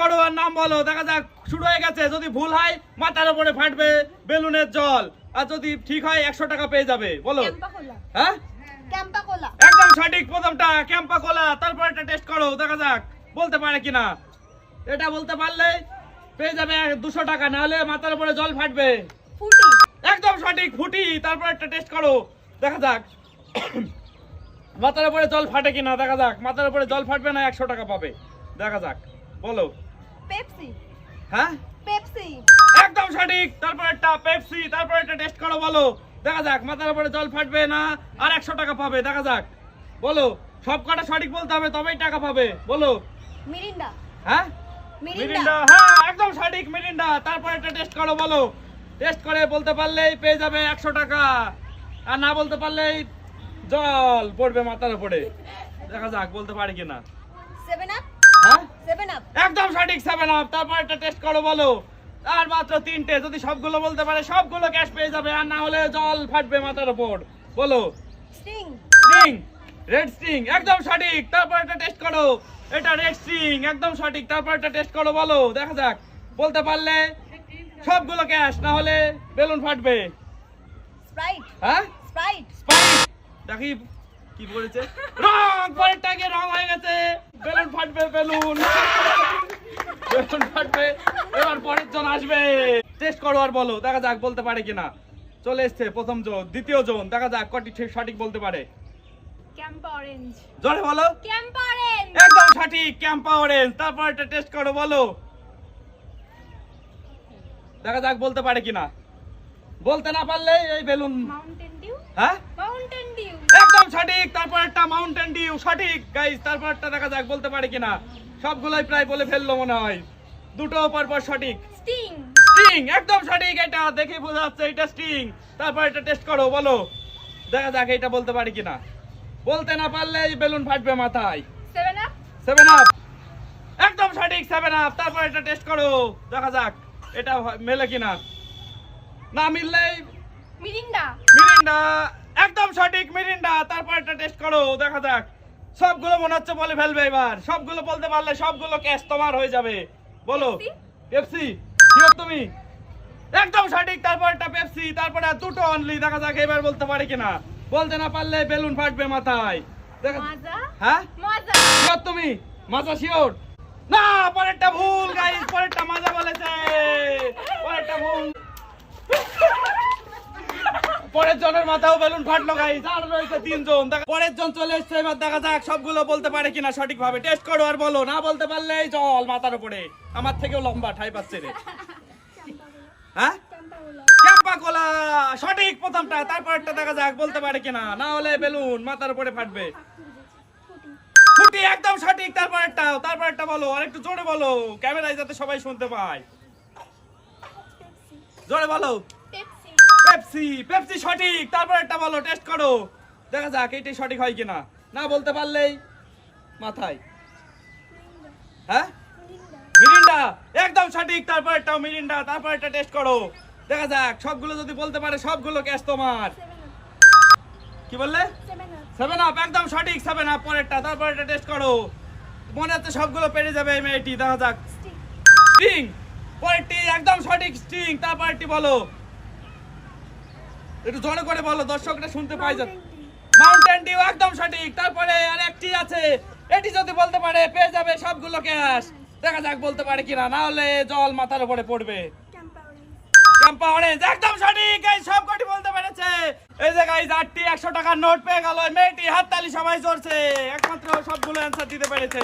করো আর নাম বলো দেখা যাক শুরু হয়ে গেছে। যদি ভুল হয় মাথার উপরে ফাটবে বেলুনের জল। আর যদি ঠিক হয় একশো টাকা পেয়ে যাবে। বলো। হ্যাঁ? একদম সঠিক প্রথমটা ক্যাম্পা কোলা তারপর এটা টেস্ট করো দেখা যাক বলতে পারে কিনা। এটা বলতে পারলে পেয়ে যাবে দুশো টাকা নাহলে মাথার উপরে জল ফাটবে। একদম সঠিক ফুটি। তারপর একটা টেস্ট করো দেখা যাক। মাথার উপরে জল ফাটে কিনা দেখা যাক। মাথার উপরে জল ফাটবে না একশো টাকা পাবে। দেখা যাক বলো। পেপসি। হ্যাঁ? পেপসি। একদম সঠিক। তারপর একটা পেপসি তারপর একটা টেস্ট করো বলো। দেখা যাক মাথার উপরে জল ফাটবে না? আর একশো টাকা পাবে দেখা যাক। বলো সব কটা সঠিক বলতে হবে তবেই টাকা পাবে। বলো। মিরিন্ডা। হ্যাঁ? মিরিন্ডা। হ্যাঁ একদম সঠিক মিরিন্ডা। তারপর একটা টেস্ট করো বলো। টেস্ট করে বলতে পারলেই পেয়ে যাবে একশো টাকা। আর না বলতে পারলেই জল পড়বে মাথার উপরে। দেখা যাক বলতে পারি কিনা। হ্যাঁ? একদম সঠিক সেভেন আপ তারপর একটা টেস্ট করো বলো। আর মাত্র তিনটে যদি সবগুলো বলতে পারে সবগুলো ক্যাশ পেয়ে যাবে আর না হলে জল ফাটবে মাথার উপর। বলো। স্টিং স্টিং রেড স্টিং একদম সঠিক। তারপর একটা টেস্ট করো। এটা রেড স্টিং একদম সঠিক। তারপর একটা টেস্ট করো বলো। দেখা যাক। বলতে পারলে সবগুলো ক্যাশ না হলে বেলুন ফাটবে। স্প্রাইট হ্যাঁ? স্প্রাইট স্পাইট দেখি কি বলেছে রং পরেরটা গিয়ে রং ফাটবে বেলুন বেলুন ফাটবে এবার পরের জন আসবে। টেস্ট করো আর বলো দেখা যাক বলতে পারে কিনা। চলে এসছে প্রথম জোন দ্বিতীয় জোন দেখা যাক কটি ঠিক সঠিক বলতে পারে। জোরে বলো। একদম সঠিক ক্যাম্পা অরেঞ্জ তারপর একটা টেস্ট করো বলো। দেখা যাক বলতে পারে কিনা। বলতে না পারলে এই বেলুন হ্যাঁ? মাউন্টেন ডিউ একদম সঠিক তারপর একটা মাউন্টেন ডিউ সঠিক। গাইস তারপর একটা দেখা যাক বলতে পারে কিনা। সবগুলোই প্রায় বলে ফেলল মনে হয়। দুটো পর পর সঠিক। স্টিং স্টিং একদম সঠিক এটা। দেখে বোঝা যাচ্ছে এটা স্টিং তারপর এটা টেস্ট করো বলো। দেখা যাক এটা বলতে পারি কিনা। বলতে না পারলে বেলুন ফাটবে মাথায়। সেভেন আপ সেভেন আপ একদম সঠিক সেভেন আপ তারপর এটা টেস্ট করো। দেখা যাক এটা মেলে কিনা। না মিললেই মিরিন্ডা। মিরিন্ডা একদম সঠিক মিরিন্ডা। তারপর একটা টেস্ট করো দেখা যাক। সবগুলো মনে হচ্ছে বলে ফেলবে এবার। সবগুলো বলতে পারলে সবগুলো ক্যাশ তোমার হয়ে যাবে। বলো পেপসি? শিওর তুমি? একদম সঠিক তারপর একটা পেপসি তারপরে দুটো অনলি দেখা যাক এবার বলতে পারে কিনা। বলতে না পারলে বেলুন ফাটবে মাথায়। হ্যাঁ? তুমি? মাজা শিওর? না পরেরটা ভুল গাইস পরেরটা মাজা বলেছে পরেরটা ভুল পরের জনের মাথাও বেলুন ফাটলো গাইস আর রয়েছে তিনজন পরের জন চলে এসছে, এবার দেখা যাক সবগুলো বলতে পারে কিনা সঠিক ভাবে টেস্ট করো আর বলো, না বলতে পারলেই জল মাথার উপরে। আমার থেকেও লম্বা, ঠাই পাচ্ছে রে। হ্যাঁ? সঠিক প্রথমটা, তারপরটা দেখা যাক বলতে পারে কিনা। না হলে বেলুন মাথার উপরে ফাটবে। ফুটি একদম সঠিক তারপর একটা তারপর একটা বলো, আর জোরে বলো, ক্যামেরায় যাতে সবাই শুনতে পায়। জোরে বলো। পেপসি পেপসি সঠিক। তারপর একটা বলো টেস্ট করো। দেখা যাক এইটাই সঠিক হয় কিনা। না বলতে পারলেই মাথায়। হ্যাঁ? মিরিন্ডা। একদম সঠিক তারপর একটা মিরিন্ডা তারপর একটা টেস্ট করো। দেখা যাক সবগুলো যদি বলতে পারে সবগুলো ক্যাশ তোমার। কি বললে? সেভেন আপ একদম সঠিক সেভেন আপ পরেরটা তারপর এটা টেস্ট করো। মনে হচ্ছে সবগুলো পেরে যাবে এই মেয়েটি দেখা যাক। স্টিং পরেরটি একদম সঠিক স্টিং তারপরটি বলো। একটু জোরে করে বলো দর্শকরা শুনতে পাই যাবে মাউন্টেন ডিউ একদম সঠিক। তারপরে আর একটি আছে। এটি যদি বলতে পারে পেয়ে যাবে সবগুলো ক্যাশ দেখা যাক বলতে পারে কিনা। না হলে জল মাথার উপরে পড়বে। ক্যাম্পা অরেঞ্জ একদম সঠিক। এই সব কটি বলতে পেরেছে। এই যে গাইজ আটটি একশো টাকার নোট পেয়ে গেল। মেয়েটি হাততালি সবাই চড়ছে একমাত্র সবগুলো অ্যান্সার দিতে পেরেছে।